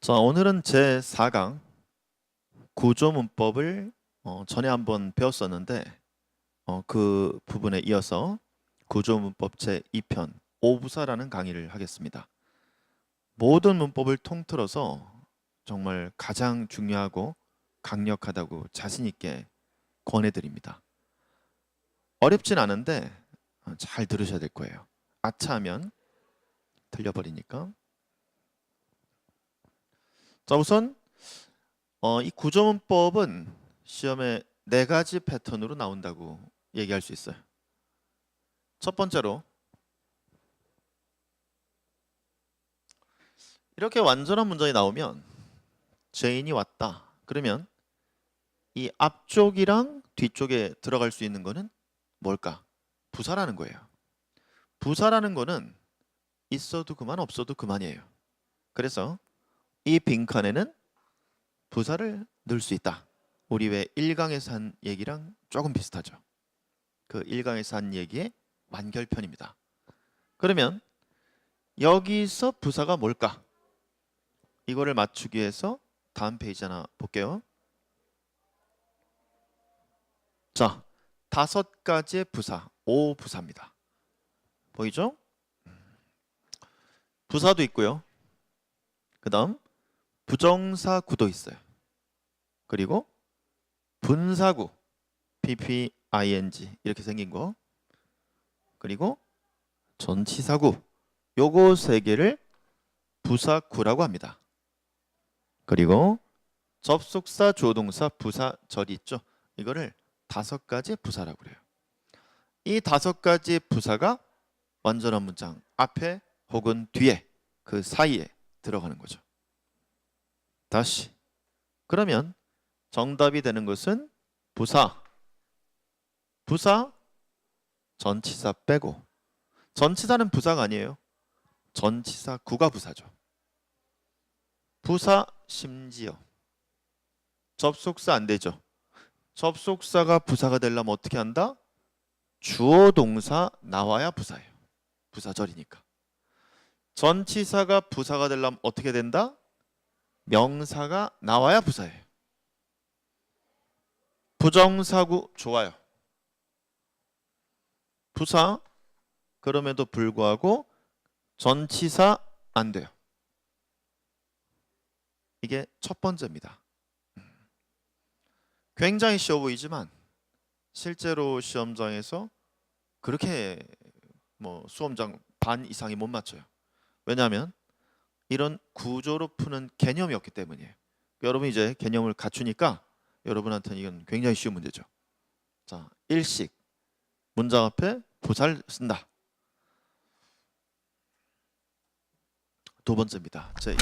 자, 오늘은 제 4강 구조 문법을 어, 전에 한번 배웠었는데 어, 그 부분에 이어서 구조 문법 제 2편 오부사라는 강의를 하겠습니다. 모든 문법을 통틀어서 정말 가장 중요하고 강력하다고 자신 있게 권해드립니다. 어렵진 않은데 어, 잘 들으셔야 될 거예요. 아차하면 틀려버리니까. 자 우선 어, 이 구조문법은 시험에 네 가지 패턴으로 나온다고 얘기할 수 있어요. 첫 번째로 이렇게 완전한 문장이 나오면 죄인이 왔다. 그러면 이 앞쪽이랑 뒤쪽에 들어갈 수 있는 거는 뭘까? 부사라는 거예요. 부사라는 거는 있어도 그만 없어도 그만이에요. 그래서 이 빈칸에는 부사를 넣을 수 있다. 우리 왜 1강에서 한 얘기랑 조금 비슷하죠. 그 1강에서 한 얘기의 완결편입니다. 그러면 여기서 부사가 뭘까? 이거를 맞추기 위해서 다음 페이지 하나 볼게요. 자, 다섯 가지의 부사, 오 부사입니다. 보이죠? 부사도 있고요. 그 다음 부정사 구도 있어요. 그리고 분사구 pping 이렇게 생긴 거. 그리고 전치사구 요거 세 개를 부사구라고 합니다. 그리고 접속사 조동사 부사 절이 있죠. 이거를 다섯 가지 부사라고 그래요. 이 다섯 가지 부사가 완전한 문장 앞에 혹은 뒤에 그 사이에 들어가는 거죠. 다시 그러면 정답이 되는 것은 부사 부사 전치사 빼고 전치사는 부사가 아니에요. 전치사 구가 부사죠. 부사 심지어 접속사 안 되죠. 접속사가 부사가 되려면 어떻게 한다? 주어 동사 나와야 부사예요. 부사절이니까. 전치사가 부사가 되려면 어떻게 된다? 명사가 나와야 부사예요. 부정사구 좋아요. 부사 그럼에도 불구하고 전치사 안 돼요. 이게 첫 번째입니다. 굉장히 쉬워 보이지만 실제로 시험장에서 그렇게 뭐 수험장 반 이상이 못 맞춰요. 왜냐하면 이런 구조로 푸는 개념이 없기 때문이에요. 여러분 이제 개념을 갖추니까 여러분한테는 이건 굉장히 쉬운 문제죠. 자, 일식 문장 앞에 부사를 쓴다. 두 번째입니다. 제 20.